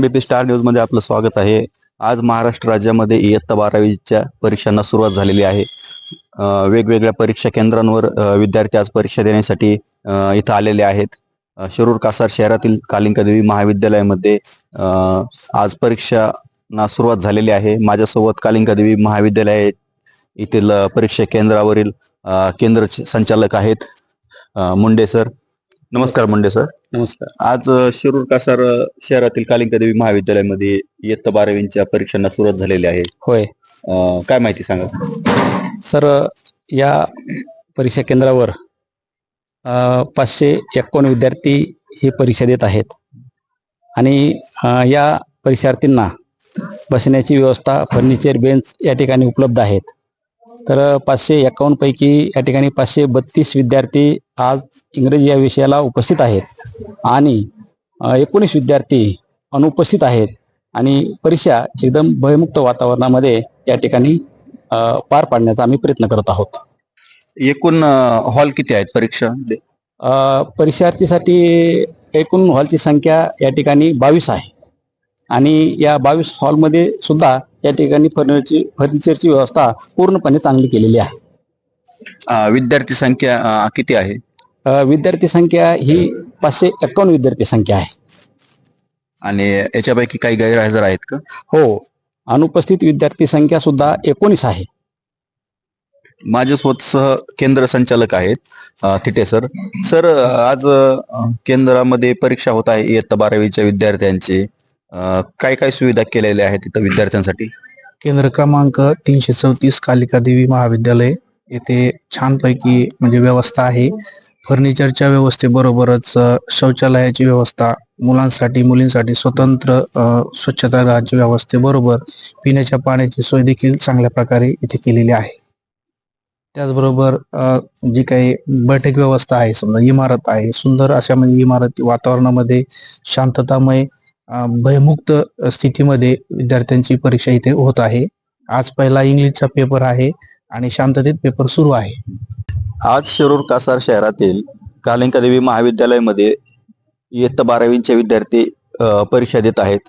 BP star न्यूजमध्ये आपलं स्वागत आहे. आज महाराष्ट्र राज्यामध्ये इयत्ता बारावीच्या परीक्षांना सुरुवात झालेली आहे. वेगवेगळ्या परीक्षा केंद्रांवर विद्यार्थी आज परीक्षा देण्यासाठी इथं आलेले आहेत. शिरूर कासार शहरातील कालिंकादेवी महाविद्यालयामध्ये आज परीक्षांना सुरुवात झालेली आहे. माझ्यासोबत कालिंकादेवी महाविद्यालय येथील परीक्षा केंद्रावरील केंद्र संचालक आहेत मुंडे सर. नमस्कार मुंडे सर. नमस्कार. आज शिरूर कासार शहरातील कालिंका देवी महाविद्यालयामध्ये इयत्ता बारावींच्या परीक्षांना सुरुवात झालेली आहे. होय. अ, काय माहिती सांगा? सर या परीक्षा केंद्रावर अ, पाचशे एक्कावन्न विद्यार्थी ही परीक्षा देत आहेत. आणि अ, या परीक्षार्थींना बसण्याची व्यवस्था फर्निचर बेंच या ठिकाणी उपलब्ध आहेत. तर पाचशे एक्कावन्न पैकी या ठिकाणी पाचशे बत्तीस विद्यार्थी आज इंग्रजी या विषयाला उपस्थित आहेत. आणि एकोणीस विद्यार्थी अनुपस्थित आहेत. आणि परीक्षा एकदम भयमुक्त वातावरणामध्ये या ठिकाणी पार पाडण्याचा आम्ही प्रयत्न करत आहोत. एकूण हॉल किती आहेत परीक्षा? परीक्षार्थीसाठी एकूण हॉलची संख्या या ठिकाणी बावीस आहे. आणि या बावीस हॉलमध्ये सुद्धा या ठिकाणी फर्निचरची फर्निचरची व्यवस्था पूर्णपणे चांगली केलेली आहे. विद्यार्थी संख्या किती आहे? विद्यार्थी संख्या ही पाचशे एक्कावन्न विद्यार्थी संख्या आहे. आणि याच्यापैकी काही गैरहजर आहेत का? हो अनुपस्थित विद्यार्थी संख्या सुद्धा एकोणीस आहे. माझ्यासोबत सह केंद्र संचालक आहेत थिटे सर. सर आज केंद्रामध्ये परीक्षा होत आहे इयत्ता बारावीच्या विद्यार्थ्यांची. अ, काय काय सुविधा केलेल्या आहेत तिथं विद्यार्थ्यांसाठी? केंद्र क्रमांक तीनशे चौतीस कालिका देवी महाविद्यालय. येथे छानपैकी म्हणजे व्यवस्था आहे. फर्निचरच्या व्यवस्थेबरोबरच अ, शौचालयाची व्यवस्था मुलांसाठी मुलींसाठी स्वतंत्र अ, स्वच्छतागृहाची व्यवस्थेबरोबर पिण्याच्या पाण्याची सोय देखील चांगल्या प्रकारे इथे केलेली आहे. त्याचबरोबर अ, जी काही बैठक व्यवस्था आहे समजा इमारत आहे सुंदर अशा म्हणजे इमारती वातावरणामध्ये शांततामय भयमुक्त स्थितीमध्ये विद्यार्थ्यांची परीक्षा इथे होत आहे. आज पहिला इंग्लिशचा पेपर आहे आणि शांततेत पेपर सुरू आहे. आज शिरूर कासार शहरातील कालिंका देवी महाविद्यालयामध्ये इयत्ता बारावीचे विद्यार्थी परीक्षा देत आहेत.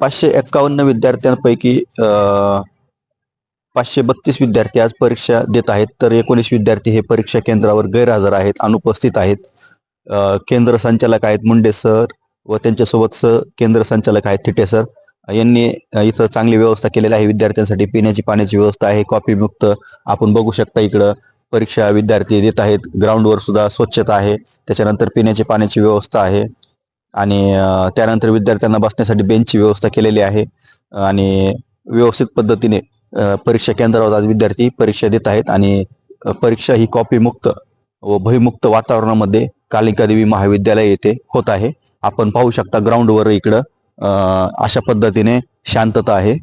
पाचशे एक्कावन्न विद्यार्थ्यांपैकी पाचशे बत्तीस विद्यार्थी आज परीक्षा देत आहेत. तर एकोणीस विद्यार्थी हे परीक्षा केंद्रावर गैरहजर आहेत अनुपस्थित आहेत. केंद्र संचालक आहेत मुंडे सर व त्यांच्यासोबत स केंद्र संचालक आहेत थिटे सर. यांनी इथं चांगली व्यवस्था केलेली आहे. विद्यार्थ्यांसाठी पिण्याची पाण्याची व्यवस्था आहे. कॉपीमुक्त आपण बघू शकता इकडं. परीक्षा विद्यार्थी देत आहेत. ग्राउंडवर सुद्धा स्वच्छता आहे. त्याच्यानंतर पिण्याची पाण्याची व्यवस्था आहे. आणि त्यानंतर विद्यार्थ्यांना बसण्यासाठी बेंचची व्यवस्था केलेली आहे. आणि व्यवस्थित पद्धतीने परीक्षा केंद्रावर आज विद्यार्थी परीक्षा देत आहेत. आणि परीक्षा ही कॉपीमुक्त व भयमुक्त वातावरणामध्ये कालिका देवी महाविद्यालय येथे होत आहे. आपण पाहू शकता ग्राउंडवर इकडं अशा पद्धतीने शांतता आहे.